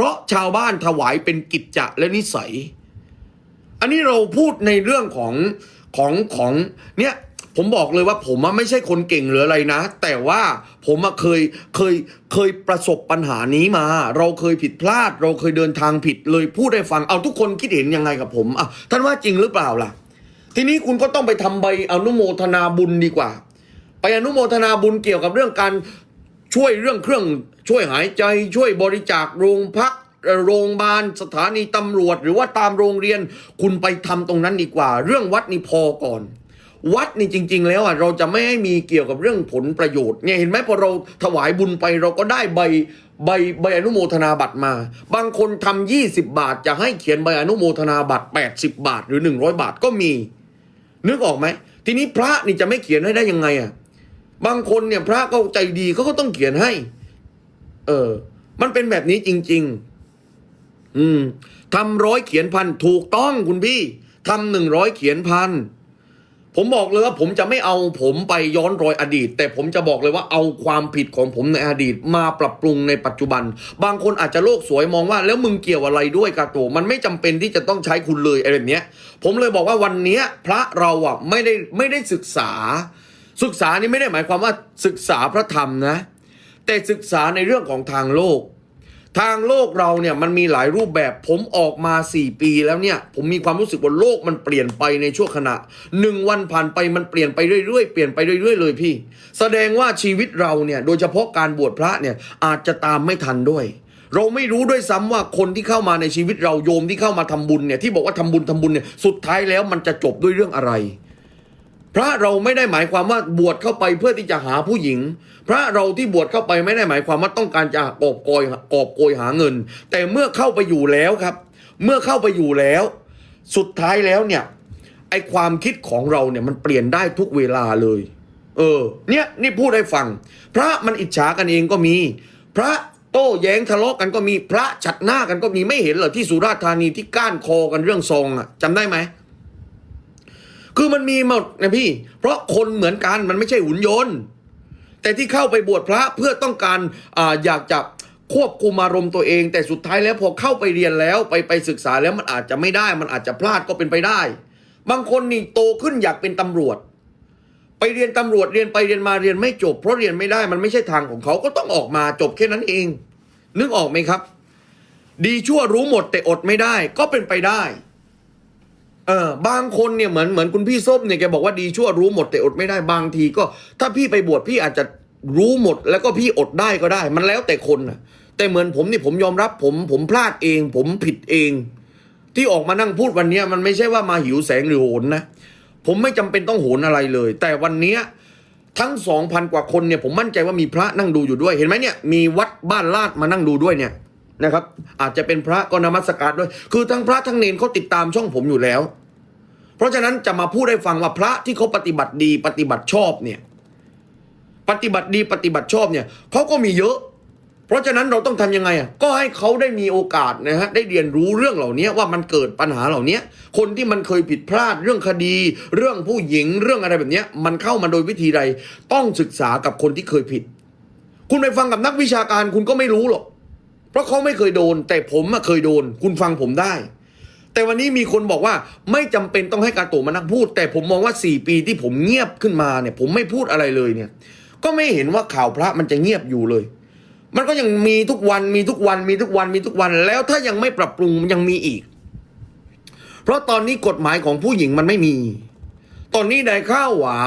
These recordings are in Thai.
เพราะชาวบ้านถวายเป็นกิจจะและนิสัย อันนี้เราพูดในเรื่องของของของเนี่ยผมบอกเลยว่าผมไม่ใช่คนเก่งหรืออะไรนะ แต่ว่าผมเคยเคยเคยประสบปัญหานี้มา เราเคยผิดพลาด เราเคยเดินทางผิดเลยพูดให้ฟังเอาทุกคนคิดเห็นยังไงกับผมอะท่านว่าจริงหรือเปล่าล่ะ ทีนี้คุณก็ต้องไปทำใบอนุโมทนาบุญดีกว่า ไปอนุโมทนาบุญเกี่ยวกับเรื่องการ ช่วยเรื่องเครื่องช่วยหายใจช่วยบริจาคโรงพักโรงพยาบาลสถานีตำรวจ หรือว่าตามโรงเรียนคุณไปทำตรงนั้นดีกว่า เรื่องวัดนี่พอก่อน วัดนี่จริง ๆ แล้วอะเราจะไม่ให้มีเกี่ยวกับเรื่องผลประโยชน์เนี่ยเห็นไหมพอเราถวายบุญไปเราก็ได้ใบใบใบอนุโมทนาบัตรมา บางคนทำยี่สิบาท จะให้เขียนใบอนุโมทนาบัตร 80 บาทหรือ 100 บาทก็มี นึกออกไหมทีนี้พระนี่จะไม่เขียนให้ได้ยังไงอะ บางคนเนี่ยพระก็ใจดีเขาก็ต้องเขียนให้ เออ มันเป็นแบบนี้จริง ๆ อืมทำร้อยเขียนพันถูกต้องคุณพี่ทำหนึ่งร้อยเขียนพันผมบอกเลยว่าผมจะไม่เอาผมไปย้อนรอยอดีต แต่ผมจะบอกเลยว่าเอาความผิดของผมในอดีต มาปรับปรุงในปัจจุบัน บางคนอาจจะโลกสวยมองว่า แล้วมึงเกี่ยวอะไรด้วยกาโตมันไม่จำเป็นที่จะต้องใช้คุณเลยอะไรแบบเนี้ย ผมเลยบอกว่าวันเนี้ยพระเราอะไม่ได้ไม่ได้ศึกษา ศึกษานี่ไม่ได้หมายความว่าศึกษาพระธรรมนะ แต่ศึกษาในเรื่องของทางโลก ทางโลกเราเนี่ยมันมีหลายรูปแบบ ผมออกมา 4 ปีแล้วเนี่ย ผมมีความรู้สึกว่าโลกมันเปลี่ยนไปในชั่วขณะหนึ่งวันผ่านไปมันเปลี่ยนไปเรื่อยๆเปลี่ยนไปเรื่อยๆเลยพี่ แสดงว่าชีวิตเราเนี่ยโดยเฉพาะการบวชพระเนี่ยอาจจะตามไม่ทันด้วยเราไม่รู้ด้วยซ้ำว่าคนที่เข้ามาในชีวิตเราโยมที่เข้ามาทำบุญเนี่ยที่บอกว่าทำบุญทำบุญเนี่ยสุดท้ายแล้วมันจะจบด้วยเรื่องอะไร พระเราไม่ได้หมายความว่าบวชเข้าไปเพื่อที่จะหาผู้หญิง พระเราที่บวชเข้าไปไม่ได้หมายความว่าต้องการจะกอบโกยกอบโกยหาเงิน แต่เมื่อเข้าไปอยู่แล้วครับ เมื่อเข้าไปอยู่แล้ว สุดท้ายแล้วเนี่ยไอความคิดของเราเนี่ยมันเปลี่ยนได้ทุกเวลาเลย เออ เนี่ยนี่พูดให้ฟัง พระมันอิจฉากันเองก็มี พระโต้แย้งทะเลาะกันก็มีพระฉัดหน้ากันก็มีไม่เห็นเหรอที่สุราษฎร์ธานีที่ก้านคอกันเรื่องซองอะจำได้ไหม คือมันมีหมดนะพี่ เพราะคนเหมือนกันมันไม่ใช่หุ่นยนต์ แต่ที่เข้าไปบวชพระเพื่อต้องการออยากจะควบคุมอารมณ์ตัวเอง แต่สุดท้ายแล้วพอเข้าไปเรียนแล้วไปไปศึกษาแล้วมันอาจจะไม่ได้ มันอาจจะพลาดก็เป็นไปได้ บางคนนี่โตขึ้นอยากเป็นตำรวจ ไปเรียนตำรวจเรียนไปเรียนมาเรียนไม่จบ เพราะเรียนไม่ได้มันไม่ใช่ทางของเขาก็ต้องออกมาจบแค่นั้นเอง นึกออกไหมครับ ดีชั่วรู้หมดแต่อดไม่ได้ก็เป็นไปได้ เออบางคนเนี่ยเหมือนเหมือนคุณพี่ส้มเนี่ยแกบอกว่าดีชั่วรู้หมดแต่อดไม่ได้บางทีก็ ถ้าพี่ไปบวชพี่อาจจะรู้หมด แล้วก็พี่อดได้ก็ได้ มันแล้วแต่คนนะแต่เหมือนผมนี่ผมยอมรับผมผมพลาดเอง ผมผิดเอง ที่ออกมานั่งพูดวันนี้มันไม่ใช่ว่ามาหิวแสงหรือโหนนะผมไม่จำเป็นต้องโหนอะไรเลย แต่วันนี้ทั้งสองพันกว่าคนเนี่ยผมมั่นใจว่ามีพระนั่งดูอยู่ด้วยเห็นไหมเนี่ยมีวัดบ้านลาดมานั่งดูด้วยเนี่ย นะครับ อาจจะเป็นพระก็นมัสการด้วย คือทั้งพระทั้งเนนเขาติดตามช่องผมอยู่แล้ว เพราะฉะนั้นจะมาพูดให้ฟังว่าพระที่เขาปฏิบัติดีปฏิบัติชอบเนี่ยปฏิบัติดีปฏิบัติชอบเนี่ยเขาก็มีเยอะ เพราะฉะนั้นเราต้องทำยังไงอะก็ให้เขาได้มีโอกาสนะฮะได้เรียนรู้เรื่องเหล่านี้ว่ามันเกิดปัญหาเหล่านี้คนที่มันเคยผิดพลาดเรื่องคดี เรื่องผู้หญิงเรื่องอะไรแบบนี้มันเข้ามาโดยวิธีใดต้องศึกษากับคนที่เคยผิด คุณไปฟังกับนักวิชาการคุณก็ไม่รู้หรอก เพราะเขาไม่เคยโดน แต่ผมอะเคยโดน คุณฟังผมได้ แต่วันนี้มีคนบอกว่าไม่จำเป็นต้องให้กาโตมานั่งพูด แต่ผมมองว่าสี่ปีที่ผมเงียบขึ้นมาเนี่ย ผมไม่พูดอะไรเลยเนี่ย ก็ไม่เห็นว่าข่าวพระมันจะเงียบอยู่เลย มันก็ยังมีทุกวันมีทุกวันมีทุกวันมีทุกวัน แล้วถ้ายังไม่ปรับปรุงยังมีอีก เพราะตอนนี้กฎหมายของผู้หญิงมันไม่มี ตอนนี้ได้ข่าวว่า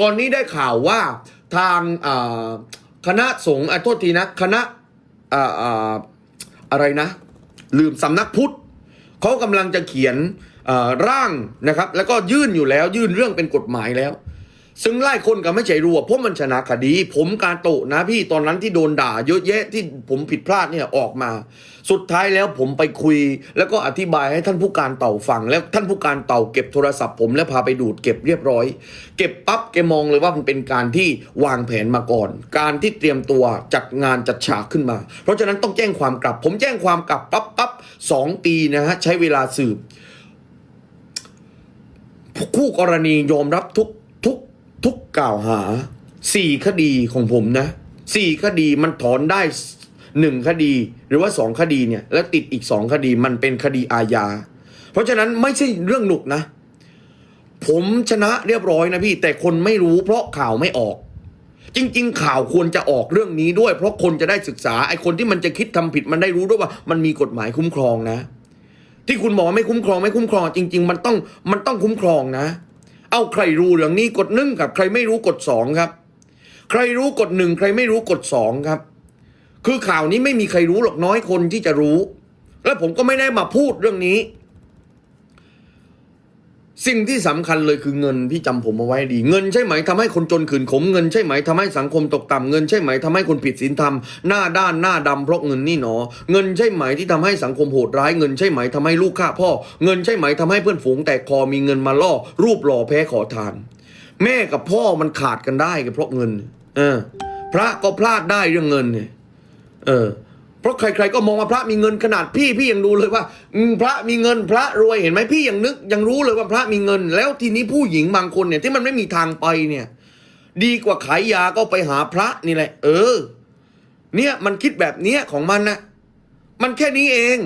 ตอนนี้ได้ข่าวว่าทางคณะสงฆ์อโทษทีนะคณะ อ่าอ่าอะไรนะ ลืมสำนักพุทธเขากำลังจะเขียนร่างนะครับ แล้วก็ยื่นอยู่แล้วยื่นเรื่องเป็นกฎหมายแล้ว ซึ่งไล่คนก็ไม่ใช่รู้ว่าเพราะมันชนะคดี ผมการโตะนะพี่ตอนนั้นที่โดนด่า เยอะแยะที่ผมผิดพลาดเนี่ยออกมา สุดท้ายแล้วผมไปคุย แล้วก็อธิบายให้ท่านผู้การเต่าฟัง แล้วท่านผู้การเต่าเก็บโทรศัพท์ผมแล้วพาไปดูดเก็บเรียบร้อย เก็บปั๊บแกมองเลยว่ามันเป็นการที่วางแผนมาก่อน การที่เตรียมตัวจัดงานจัดฉากขึ้นมา เพราะฉะนั้นต้องแจ้งความกลับ ผมแจ้งความกลับปั๊บปั๊บสองปีนะฮะใช้เวลาสืบคู่กรณียอมรับทุก ทุกกล่าวหาสี่คดีของผมนะสี่คดีมันถอนได้หนึ่งคดี หรือว่าสองคดีเนี่ย แล้วติดอีกสองคดีมันเป็นคดีอาญา เพราะฉะนั้นไม่ใช่เรื่องหนุกนะ ผมชนะเรียบร้อยนะพี่ แต่คนไม่รู้เพราะข่าวไม่ออก จริง ๆ ข่าวควรจะออกเรื่องนี้ด้วย เพราะคนจะได้ศึกษาไอ้คนที่มันจะคิดทำผิดมันได้รู้ด้วยว่า มันมีกฎหมายคุ้มครองนะ ที่คุณบอกว่าไม่คุ้มครองไม่คุ้มครอง จริง ๆ มันต้องมันต้องคุ้มครองนะ เอาใครรู้เรื่องนี้กดหนึ่งกับ ใครไม่รู้กดสองครับ ใครรู้กดหนึ่งใครไม่รู้กดสองครับ คือข่าวนี้ไม่มีใครรู้หรอกน้อยคนที่จะรู้ แล้วผมก็ไม่ได้มาพูดเรื่องนี้ สิ่งที่สำคัญเลยคือเงินพี่จำผมเอาไว้ดี เงินใช่ไหมทำให้คนจนขืนขมเงินใช่ไหมทำให้สังคมตกต่ำเงินใช่ไหมทำให้คนผิดศีลธรรมหน้าด้านหน้าดำเพราะเงินนี่หนอ เงินใช่ไหมที่ทำให้สังคมโหดร้ายเงินใช่ไหมทำให้ลูกฆ่าพ่อ เงินใช่ไหมทำให้เพื่อนฝูงแตกคอมีเงินมาล่อ รูปหล่อแพ้ขอทาน แม่กับพ่อมันขาดกันได้ก็เพราะเงิน เออ พระก็พลาดได้เรื่องเงินเนี่ยเออ ราะใครๆก็มองว่าพระมีเงินขนาดพี่พี่ยังดูเลยว่าพระมีเงินพระรวยเห็นไหมพี่ยังนึกยังรู้เลยว่าพระมีเงิน แล้วทีนี้ผู้หญิงบางคนเนี่ยที่มันไม่มีทางไปเนี่ย ดีกว่าขายยาก็ไปหาพระนี่แหละ เออ เนี่ยมันคิดแบบเนี้ยของมันนะมันแค่นี้เอง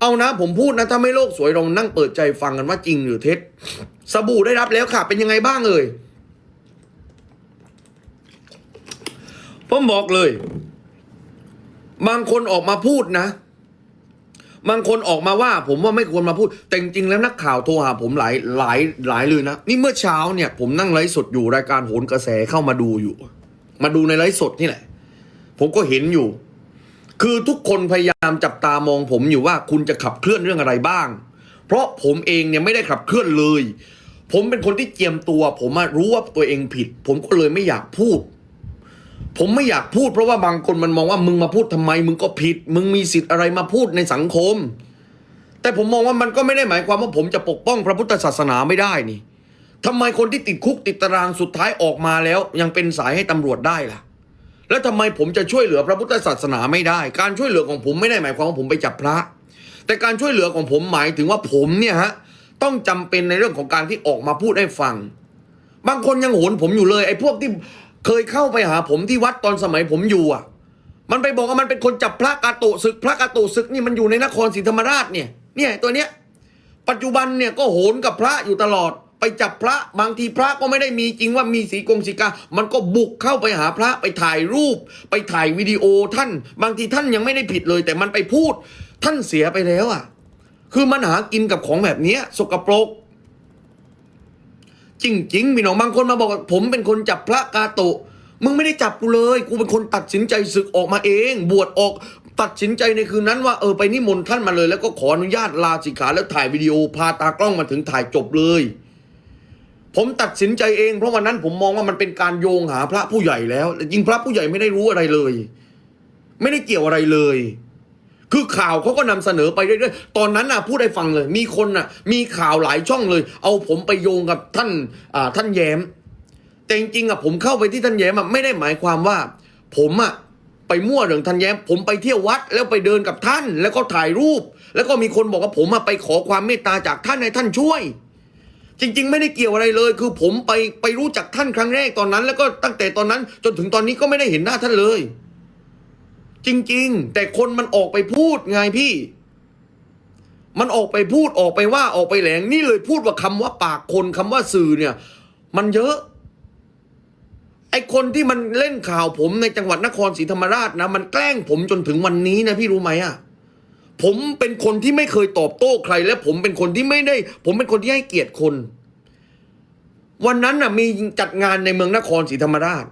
เอานะผมพูดนะถ้าไม่โลกสวยลองนั่งเปิดใจฟังกันว่าจริงหรือเท็จสบู่ได้รับแล้วค่ะ เป็นยังไงบ้างเอ่ยผมบอกเลย บางคนออกมาพูดนะ บางคนออกมาว่า ผมว่าไม่ควรมาพูด แต่จริงๆแล้วนักข่าวโทรหาผมหลายหลายหลายเลยนะ นี่เมื่อเช้าเนี่ย ผมนั่งไลฟ์สดอยู่รายการโหนกระแสเข้ามาดูอยู่ มาดูในไลฟ์สดนี่แหละ ผมก็เห็นอยู่ คือทุกคนพยายามจับตามองผมอยู่ว่าคุณจะขับเคลื่อนเรื่องอะไรบ้าง เพราะผมเองเนี่ยไม่ได้ขับเคลื่อนเลย ผมเป็นคนที่เจียมตัว ผมรู้ว่าตัวเองผิด ผมก็เลยไม่อยากพูด ผมไม่อยากพูดเพราะว่าบางคนมันมองว่ามึงมาพูดทำไม มึงก็ผิด มึงมีสิทธิ์อะไรมาพูดในสังคม แต่ผมมองว่ามันก็ไม่ได้หมายความว่าผมจะปกป้องพระพุทธศาสนาไม่ได้นี่ทำไมคนที่ติดคุกติดตารางสุดท้ายออกมาแล้ว ยังเป็นสายให้ตำรวจได้ล่ะ แล้วทำไมผมจะช่วยเหลือพระพุทธศาสนาไม่ได้ การช่วยเหลือของผมไม่ได้หมายความว่าผมไปจับพระ แต่การช่วยเหลือของผมหมายถึงว่าผมเนี่ยฮะต้องจำเป็นในเรื่องของการที่ออกมาพูดให้ฟัง บางคนยังโหนผมอยู่เลยไอ้พวกที่ เคยเข้าไปหาผมที่วัดตอนสมัยผมอยู่อะ มันไปบอกว่ามันเป็นคนจับพระกาโตศึกพระกาโตศึกนี่มันอยู่ในนครศรีธรรมราชเนี่ย เนี่ยตัวเนี้ย ปัจจุบันเนี่ยก็โหนกับพระอยู่ตลอด ไปจับพระบางทีพระก็ไม่ได้มีจริงว่ามีสีกงสีกา มันก็บุกเข้าไปหาพระไปถ่ายรูป ไปถ่ายวิดีโอท่าน บางทีท่านยังไม่ได้ผิดเลย แต่มันไปพูดท่านเสียไปแล้วอะ คือมันหากินกับของแบบนี้สกปรก จริงๆพี่น้องบางคนมาบอกว่าผมเป็นคนจับพระกาโตะมึงไม่ได้จับกูเลย กูเป็นคนตัดสินใจศึกออกมาเอง บวชออกตัดสินใจในคืนนั้นว่าเออไปนิมนต์ท่านมาเลย แล้วก็ขออนุญาตลาสิกขาแล้วถ่ายวิดีโอพาตากล้องมาถึงถ่ายจบเลย ผมตัดสินใจเอง เพราะวันนั้นผมมองว่ามันเป็นการโยงหาพระผู้ใหญ่แล้วแต่จริงพระผู้ใหญ่ไม่ได้รู้อะไรเลย ไม่ได้เกี่ยวอะไรเลย คือข่าวเขาก็นำเสนอไปเรื่อยๆ ตอนนั้นน่ะพูดให้ฟังเลย มีคนน่ะมีข่าวหลายช่องเลย เอาผมไปโยงกับท่านอ่าท่านแย้ม แต่จริงๆอะผมเข้าไปที่ท่านแย้มอะไม่ได้หมายความว่า ผมอะไปมั่วเรื่องท่านแย้ม ผมไปเที่ยววัดแล้วไปเดินกับท่าน แล้วก็ถ่ายรูป แล้วก็มีคนบอกว่าผมอะไปขอความเมตตาจากท่านให้ท่านช่วย จริง ๆ ไม่ได้เกี่ยวอะไรเลย คือผมไปไปรู้จักท่านครั้งแรกตอนนั้น แล้วก็ตั้งแต่ตอนนั้น จนถึงตอนนี้ก็ไม่ได้เห็นหน้าท่านเลย จริง ๆ แต่คนมันออกไปพูดไงพี่ มันออกไปพูดออกไปว่าออกไปแหลงนี่เลยพูดว่าคำว่าปากคนคำว่าสื่อเนี่ย มันเยอะ ไอคนที่มันเล่นข่าวผมในจังหวัดนครศรีธรรมราชนะ มันแกล้งผมจนถึงวันนี้นะพี่รู้ไหมอะผมเป็นคนที่ไม่เคยตอบโต้ใคร และผมเป็นคนที่ไม่ได้ ผมเป็นคนที่ให้เกียรติคน วันนั้นน่ะมีจัดงานในเมืองนครศรีธรรมราช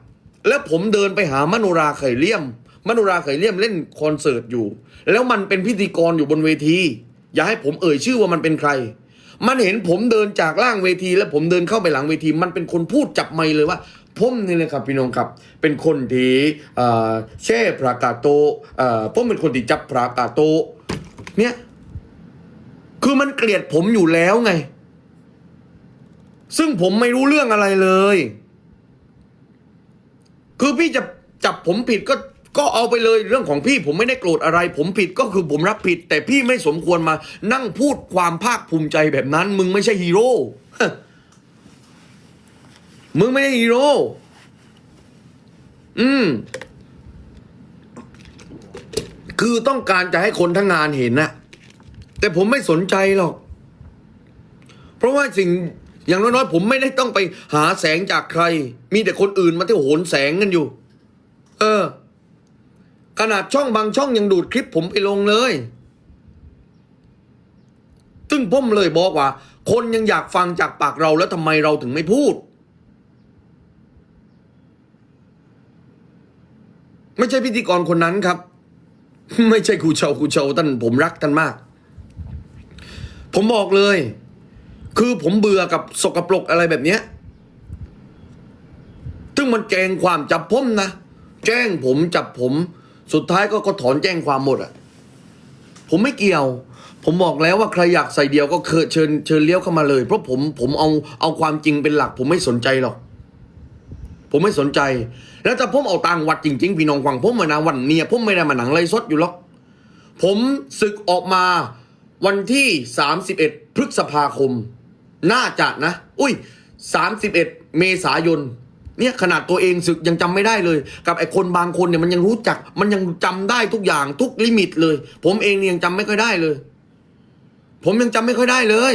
แล้วผมเดินไปหามโนราไข่เลี่ยม มโนราไข่เลี่ยมเล่นคอนเสิร์ตอยู่ แล้วมันเป็นพิธีกรอยู่บนเวที อย่าให้ผมเอ่ยชื่อว่ามันเป็นใคร มันเห็นผมเดินจากล่างเวที แล้วผมเดินเข้าไปหลังเวที มันเป็นคนพูดจับไมเลยว่าผมนี่นะครับพี่น้องครับเป็นคนที่แช่พระกาโตผมเป็นคนที่จับพระกาโตเนี่ยคือมันเกลียดผมอยู่แล้วไง ซึ่งผมไม่รู้เรื่องอะไรเลย คือพี่จะจับผมผิดก็ ก็เอาไปเลยเรื่องของพี่ผมไม่ได้โกรธอะไร ผมผิดก็คือผมรับผิด แต่พี่ไม่สมควรมานั่งพูดความภาคภูมิใจแบบนั้น มึงไม่ใช่ฮีโร่มึงไม่ใช่ฮีโร่อืม คือต้องการจะให้คนทั้งงานเห็นนะแต่ผมไม่สนใจหรอก เพราะว่าสิ่งอย่างน้อยๆผมไม่ได้ต้องไปหาแสงจากใคร มีแต่คนอื่นมาที่โหนแสงกันอยู่ เออ ขนาดช่องบางช่องยังดูดคลิปผมไปลงเลย ซึ่งผมเลยบอกว่า คนยังอยากฟังจากปากเราแล้วทำไมเราถึงไม่พูด ไม่ใช่พิธีกรคนนั้นครับ ไม่ใช่ครูเชาครูเชาท่านผมรักท่านมาก ผมบอกเลย คือผมเบื่อกับสกปรกอะไรแบบเนี้ยซึ่งมันแกงความจับผมนะ แจ้งผมจับผม สุดท้ายก็ก็ถอนแจ้งความหมดอะ ผมไม่เกี่ยว ผมบอกแล้วว่าใครอยากใส่เดียวก็เคเชิญเชิญเลี้ยวเข้ามาเลย เพราะผมผมเอาเอาความจริงเป็นหลัก ผมไม่สนใจหรอก ผมไม่สนใจ แล้วถ้าผมเอาตังค์วัดจริง ๆ พี่น้องฟังผมมานะวันเนี้ยผมไม่ได้มาหนังไรสดอยู่หรอก ผมศึกออกมาวันที่ 31 พฤษภาคม น่าจะนะ อุ้ย 31 เมษายน เนี่ยขนาดตัวเองศึกยังจำไม่ได้เลย กับไอ้คนบางคนเนี่ยมันยังรู้จัก มันยังจำได้ทุกอย่างทุกลิมิตเลย ผมเองเนี่ยยังจำไม่ค่อยได้เลย ผมยังจำไม่ค่อยได้เลย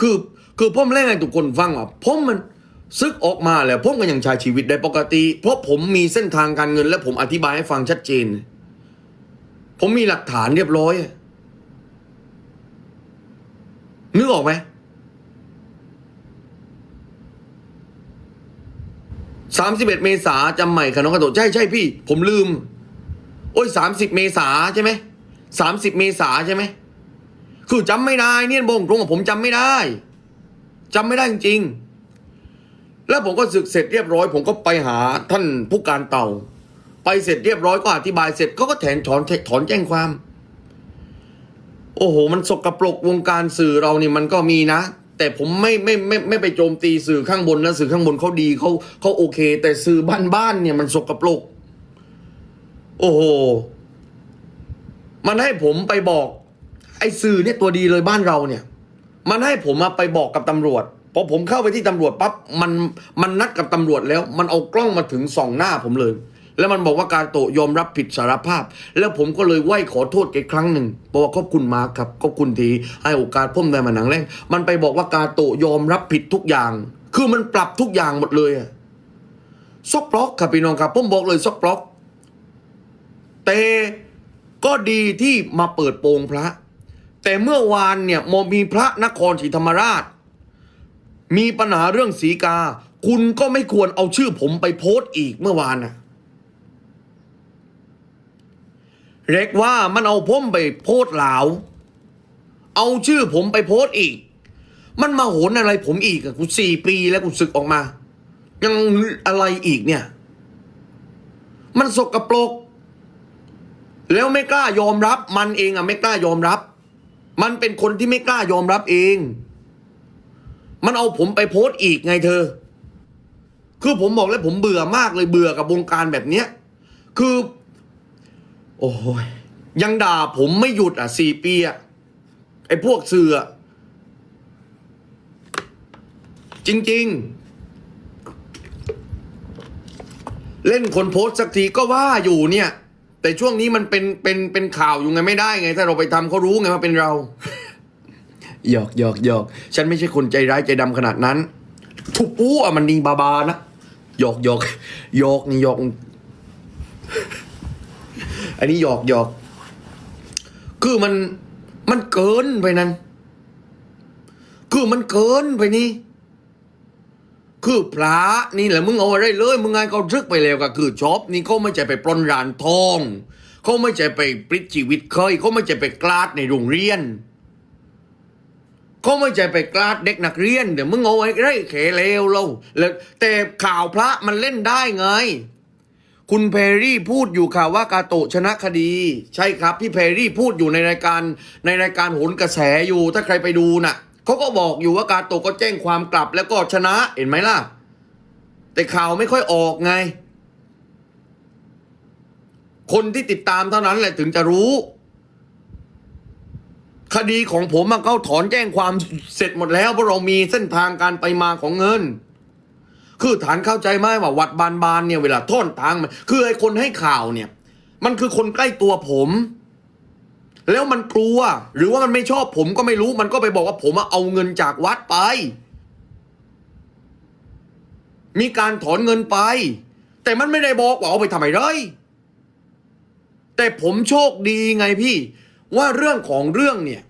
คือคือผมเล่นให้ทุกคนฟังว่าผมมันซึกออกมาแล้วผมก็ยังใช้ชีวิตได้ปกติ เพราะผมมีเส้นทางการเงิน และผมอธิบายให้ฟังชัดเจน ผมมีหลักฐานเรียบร้อยนึกออกไหม สามสิบเอ็ดเมษาจำใหม่ค่ะน้องกระโดดใช่ใช่พี่ ผมลืม โอ้ยสามสิบเมษาใช่ไหมสามสิบเมษาใช่ไหมคือจำไม่ได้เนี่ยบงตรงกับผมจำไม่ได้จำไม่ได้จริงๆแล้วผมก็ศึกเสร็จเรียบร้อย ผมก็ไปหาท่านผู้การเต่า ไปเสร็จเรียบร้อยก็อธิบายเสร็จเขาก็แถนถอนถอนแจ้งความ โอ้โห มันสกปรกวงการสื่อเรานี่มันก็มีนะ แต่ผมไม่ไม่ไม่ไม่ไปโจมตีสื่อข้างบนนะสื่อข้างบนเขาดีเขาเขาโอเค แต่สื่อบ้านๆเนี่ยมันสกปรกโอ้โห มันให้ผมไปบอก ไอ้สื่อเนี่ยตัวดีเลยบ้านเราเนี่ย มันให้ผมมาไปบอกกับตำรวจพอผมเข้าไปที่ตำรวจปั๊บมันมันนัดกับตำรวจแล้ว มันเอากล้องมาถึงส่องหน้าผมเลย แล้วมันบอกว่าการโตยอมรับผิดสารภาพ แล้วผมก็เลยไหว้ขอโทษแกครั้งหนึ่งบอกว่าขอบคุณมาร์คครับขอบคุณทีให้โอกาสผมได้มาหนังแรงมันไปบอกว่าการโตยอมรับผิดทุกอย่าง คือมันปรับทุกอย่างหมดเลยซอกปล็อกครับพี่น้องครับผมบอกเลยซอกปล็อก แต่ก็ดีที่มาเปิดโปงพระ แต่เมื่อวานเนี่ยมมีพระนครศรีธรรมราช มีปัญหาเรื่องสีกา คุณก็ไม่ควรเอาชื่อผมไปโพสต์อีกเมื่อวานน่ะ เรียกว่ามันเอาผมไปโพสเหลาเอาชื่อผมไปโพสอีก มันมาโหนอะไรผมอีกอะกูสี่ปีแล้วกูศึกออกมา ยังอะไรอีกเนี่ย มันสกปรกแล้วไม่กล้ายอมรับ มันเองอะไม่กล้ายอมรับ มันเป็นคนที่ไม่กล้ายอมรับเอง มันเอาผมไปโพสต์อีกไงเธอ คือผมบอกแล้วผมเบื่อมากเลยเบื่อกับวงการแบบเนี้ย คือ โอ้ยยังด่าผมไม่หยุดอะสี่ปีอะไอ้พวกเสือจริง ๆ เล่นคนโพสต์สักทีก็ว่าอยู่เนี่ย แต่ช่วงนี้มันเป็นเป็นเป็นข่าวอยู่ไงไม่ได้ไง ถ้าเราไปทำเขารู้ไงว่าเป็นเราหยอกหยอกหยอกฉันไม่ใช่คนใจร้ายใจดำขนาดนั้นทุบปู้อะมันนีบาบานะหยอกหยอกหยอกนี่หยอก อันนี้หยอกหยอก คือมันมันเกินไปนั้น คือมันเกินไปนี่ คือพระนี่แหละมึงเอาอะไรเลย มึงไงเขาทึกไปแล้วก็คือชอบนี่เขาไม่ใช่ไปปล้นร้านทอง เขาไม่ใช่ไปปลิดชีวิตเคย เขาไม่ใช่ไปกลาดในโรงเรียน เขาไม่ใช่ไปกลาดเด็กนักเรียนเดี๋ยวมึงเอาไอ้ไรเขเลวเราแล้วแต่ข่าวพระมันเล่นได้ไง คุณเพรรี่พูดอยู่ค่ะว่ากาโตะชนะคดี ใช่ครับ พี่เพรรี่พูดอยู่ในรายการในรายการโหนกระแสอยู่ ถ้าใครไปดูน่ะเขาก็บอกอยู่ว่ากาโตะก็แจ้งความกลับแล้วก็ชนะเห็นไหมล่ะ แต่ข่าวไม่ค่อยออกไง คนที่ติดตามเท่านั้นแหละถึงจะรู้ คดีของผมมันเขาถอนแจ้งความเสร็จหมดแล้วเพราะเรามีเส้นทางการไปมาของเงิน คือฐานเข้าใจไหมว่าวัดบานบานเนี่ยเวลาท่อนทางมันคือไอ้คนให้ข่าวเนี่ย มันคือคนใกล้ตัวผม แล้วมันกลัว หรือว่ามันไม่ชอบผมก็ไม่รู้มันก็ไปบอกว่าผมเอาเงินจากวัดไป มีการถอนเงินไป แต่มันไม่ได้บอกว่าเอาไปทำไมเลยแต่ผมโชคดีไงพี่ ว่าเรื่องของเรื่องเนี่ย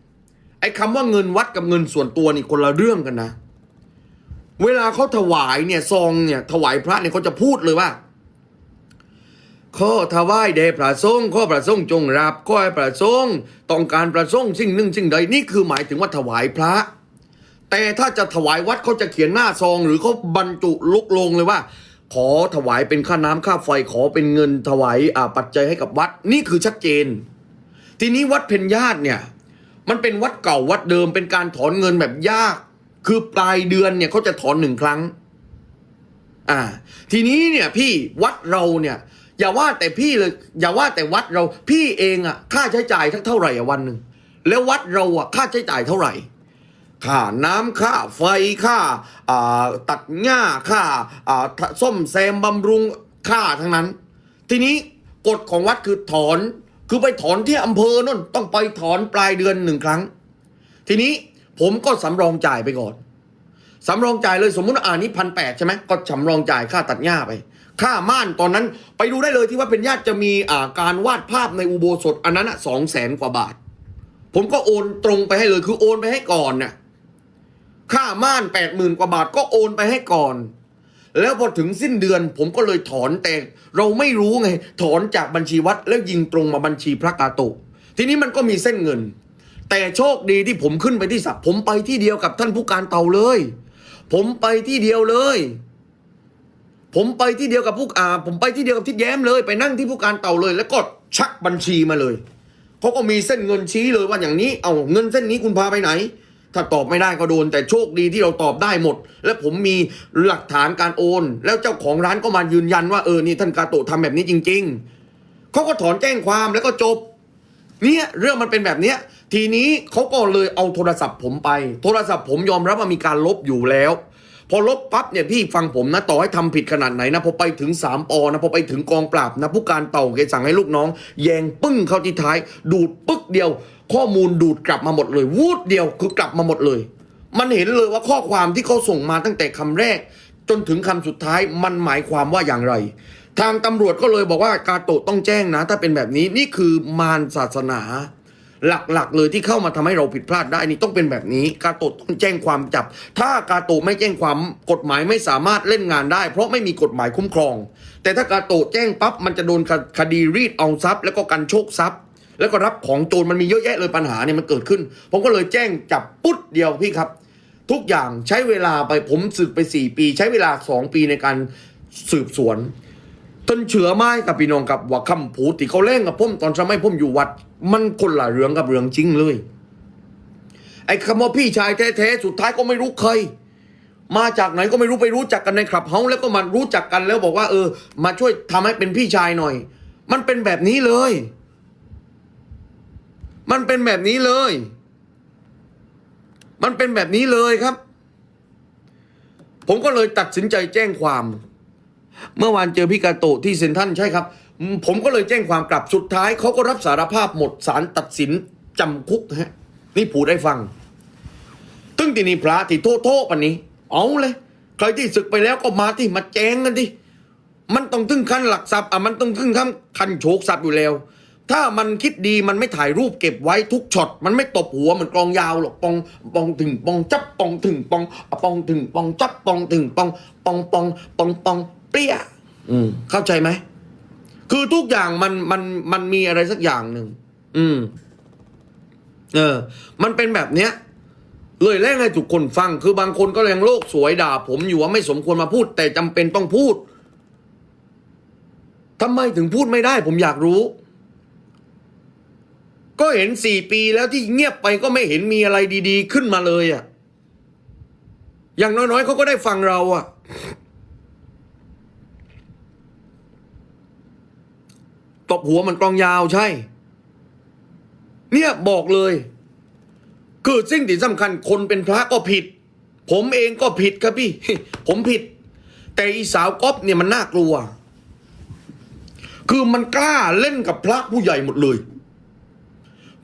ไอ้คำว่าเงินวัดกับเงินส่วนตัวนี่คนละเรื่องกันนะ เวลาเขาถวายเนี่ยซองเนี่ยถวายพระเนี่ยเขาจะพูดเลยว่าข้อถวายแด่พระสงฆ์ข้อพระสงฆ์จงรับข้อให้พระสงฆ์ต้องการพระสงฆ์สิ่งหนึ่งสิ่งใดนี่คือหมายถึงว่าถวายพระ แต่ถ้าจะถวายวัดเขาจะเขียนหน้าซอง หรือเขาบรรจุลุกลงเลยว่า ขอถวายเป็นค่าน้ำค่าไฟขอเป็นเงินถวายอ่าปัจจัยให้กับวัดนี่คือชัดเจน ทีนี้วัดเพญญาติเนี่ยมันเป็นวัดเก่าวัดเดิมเป็นการถอนเงินแบบยาก คือปลายเดือนเนี่ยเขาจะถอนหนึ่งครั้ง อ่า ทีนี้เนี่ยพี่วัดเราเนี่ย อย่าว่าแต่พี่เลย อย่าว่าแต่วัดเรา พี่เองอะค่าใช้จ่ายทักเท่าไหร่อะวันหนึ่งแล้ววัดเราอะค่าใช้จ่ายเท่าไหร่ค่าน้ำค่าไฟค่าตัดหญ้าค่าอ่าส้มแซมบำรุงค่าทั้งนั้น ทีนี้กฎของวัดคือถอนคือไปถอนที่อำเภอนั่นต้องไปถอนปลายเดือนหนึ่งครั้ง ทีนี้ ผมก็สำรองจ่ายไปก่อนสำรองจ่ายเลยสมมุติอ่านี้พันแปดใช่ไหมก็สำรองจ่ายค่าตัดหญ้าไป ค่าม่านตอนนั้นไปดูได้เลยที่ว่าเป็นญาติจะมีอ่าการวาดภาพในอุโบสถอันนั้นสองแสนกว่าบาท ผมก็โอนตรงไปให้เลยคือโอนไปให้ก่อนน่ะค่าม่านแปดหมื่นกว่าบาทก็โอนไปให้ก่อน แล้วพอถึงสิ้นเดือนผมก็เลยถอนแต่เราไม่รู้ไง ถอนจากบัญชีวัดแล้วยิงตรงมาบัญชีพระกาโตะทีนี้มันก็มีเส้นเงิน แต่โชคดีที่ผมขึ้นไปที่สับผมไปที่เดียวกับท่านผู้การเต่าเลย ผมไปที่เดียวเลย ผมไปที่เดียวกับผู้อาผมไปที่เดียวกับทิดแย้มเลย ไปนั่งที่ผู้การเต่าเลย แล้วก็ชักบัญชีมาเลยเขาก็มีเส้นเงินชี้เลยว่าอย่างนี้ เอาเงินเส้นนี้คุณพาไปไหน ถ้าตอบไม่ได้ก็โดน แต่โชคดีที่เราตอบได้หมด และผมมีหลักฐานการโอน แล้วเจ้าของร้านก็มายืนยันว่าเออนี่ท่านกาโตะทำแบบนี้จริง ๆเขาก็ถอนแจ้งความแล้วก็จบ เนี่ยเรื่องมันเป็นแบบเนี้ย ทีนี้เขาก็เลยเอาโทรศัพท์ผมไป โทรศัพท์ผมยอมรับว่ามีการลบอยู่แล้ว พอลบปั๊บเนี่ยพี่ฟังผมนะต่อให้ทำผิดขนาดไหนนะพอไปถึงสามอนะพอไปถึงกองปราบนะผู้การเต่าแกสั่งให้ลูกน้อง แยงปึ้งเข้าที่ท้าย ดูดปึ๊กเดียว ข้อมูลดูดกลับมาหมดเลยวูดเดียวคือกลับมาหมดเลย มันเห็นเลยว่าข้อความที่เขาส่งมาตั้งแต่คำแรก จนถึงคำสุดท้ายมันหมายความว่าอย่างไร ทางตำรวจก็เลยบอกว่ากาโตะต้องแจ้งนะ ถ้าเป็นแบบนี้นี่คือมารศาสนา หลักๆ เลยที่เข้ามาทำให้เราผิดพลาดได้นี่ต้องเป็นแบบนี้ กาโตะต้องแจ้งความจับ ถ้ากาโตะไม่แจ้งความกฎหมายไม่สามารถเล่นงานได้ เพราะไม่มีกฎหมายคุ้มครอง แต่ถ้ากาโตะแจ้งปั๊บมันจะโดนคดีรีดเอาทรัพย์ แล้วก็กันโชคทรัพย์ แล้วก็รับของโจรมันมีเยอะแยะเลยปัญหาเนี่ยมันเกิดขึ้น ผมก็เลยแจ้งจับปุ๊ดเดียวพี่ครับ ทุกอย่างใช้เวลาไปผมสืบไปสี่ปี ใช้เวลาสองปีในการสืบสวน จนเชื่อไม้กับพี่น้องกับว่าคำพูดที่เขาเล่นกับผมตอนสมัยผมอยู่วัด มันคนละเรื่องกับเรื่องจริงเลย ไอ้คำว่าพี่ชายแท้ๆสุดท้ายก็ไม่รู้เคยมาจากไหนก็ไม่รู้ไปรู้จักกันในคลับเฮาแล้วก็มารู้จักกันแล้วบอกว่า เออ มาช่วยทำให้เป็นพี่ชายหน่อย มันเป็นแบบนี้เลย มันเป็นแบบนี้เลย มันเป็นแบบนี้เลยครับ ผมก็เลยตัดสินใจแจ้งความ เมื่อวานเจอพี่กาโตะที่เซ็นทรัลใช่ครับ ผมก็เลยแจ้งความกลับสุดท้ายเขาก็รับสารภาพหมดศาลตัดสินจำคุกฮะนี่ผูดได้ฟังตึ้งทีนี้พระที่โทษโทษปันนี้ เอาเลย ใครที่ศึกไปแล้วก็มาที่มาแจ้งกันดิมันต้องถึงขั้นหลักทรัพย์อะมันต้องถึงขั้นคันโชกทรัพย์อยู่แล้ว ถ้ามันคิดดีมันไม่ถ่ายรูปเก็บไว้ทุกช็อต มันไม่ตบหัวเหมือนกลองยาวหรอกปองปองถึงปองจับปองถึงปองปองถึงปองจับปองถึงปองปองปองปองปอง เปรี้ยอืม เข้าใจไหม คือทุกอย่างมันมันมันมีอะไรสักอย่างหนึ่ง อืม เออ มันเป็นแบบเนี้ย เลยแรกให้ทุกคนฟัง คือบางคนก็ยังโลกสวยด่า ผมอยู่ว่าไม่สมควรมาพูด แต่จำเป็นต้องพูดทำไมถึงพูดไม่ได้ ผมอยากรู้ ก็เห็นสี่ปีแล้วที่เงียบไปก็ไม่เห็นมีอะไรดี ๆ ขึ้นมาเลยอะ่ะ อย่างน้อยๆเขาก็ได้ฟังเราอะ่ะ ตบหัวมันกลองยาวใช่ เนี่ยบอกเลย คือสิ่งที่สำคัญคนเป็นพระก็ผิด ผมเองก็ผิดครับพี่ ผมผิด แต่อีสาวก๊อฟเนี่ยมันน่ากลัว คือมันกล้าเล่นกับพระผู้ใหญ่หมดเลย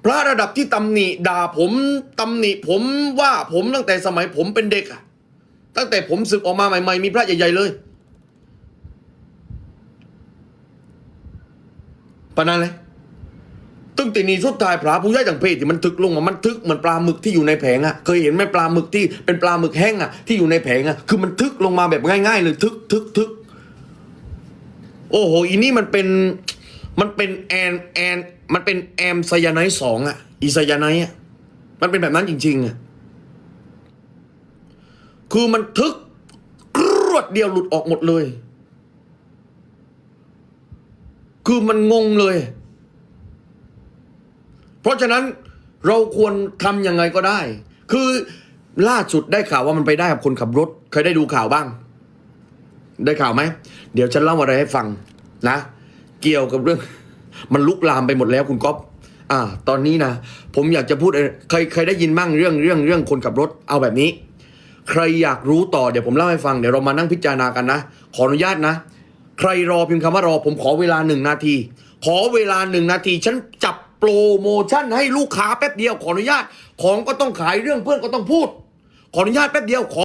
พระระดับที่ตำหนิด่าผมตำหนิผมว่าผมตั้งแต่สมัยผมเป็นเด็กอะตั้งแต่ผมศึกออกมาใหม่ ๆ มีพระใหญ่ๆเลย ปะนั้นเลยตึ้งตีนีสุดท้ายพระผู้ใหญ่ต่างเพศที่มันทึกลงมามันทึกเหมือนปลาหมึกที่อยู่ในแผงอะเคยเห็นไหมปลาหมึกที่เป็นปลาหมึกแห้งอะที่อยู่ในแผงอะคือมันทึกลงมาแบบง่ายๆเลยทึกทึกทึกโอ้โหอีนี่มันเป็นมันเป็นแอนแอนมันเป็นแอมไซยาไนด์สองอะอีไซยาไนด์อะมันเป็นแบบนั้นจริงๆอะคือมันทึกรวดเดียวหลุดออกหมดเลย คือมันงงเลย เพราะฉะนั้นเราควรทำยังไงก็ได้ คือล่าสุดได้ข่าวว่ามันไปได้กับคนขับรถ เคยได้ดูข่าวบ้าง ได้ข่าวไหม เดี๋ยวฉันเล่าอะไรให้ฟังนะ เกี่ยวกับเรื่อง มันลุกลามไปหมดแล้วคุณก๊อฟอ่า ตอนนี้นะ ผมอยากจะพูดอะไรเคยเคยได้ยินบ้างเรื่องเรื่องเรื่องคนขับรถ เอาแบบนี้ ใครอยากรู้ต่อเดี๋ยวผมเล่าให้ฟัง เดี๋ยวเรามานั่งพิจารณากันนะ ขออนุญาตนะ ใครรอพิมพ์คำว่ารอผมขอเวลาหนึ่งนาที ขอเวลาหนึ่งนาที ฉันจับโปรโมชั่นให้ลูกค้าแป๊บเดียวขออนุญาต ของก็ต้องขายเรื่องเพื่อนก็ต้องพูด ขออนุญาตแป๊บเดียวขอ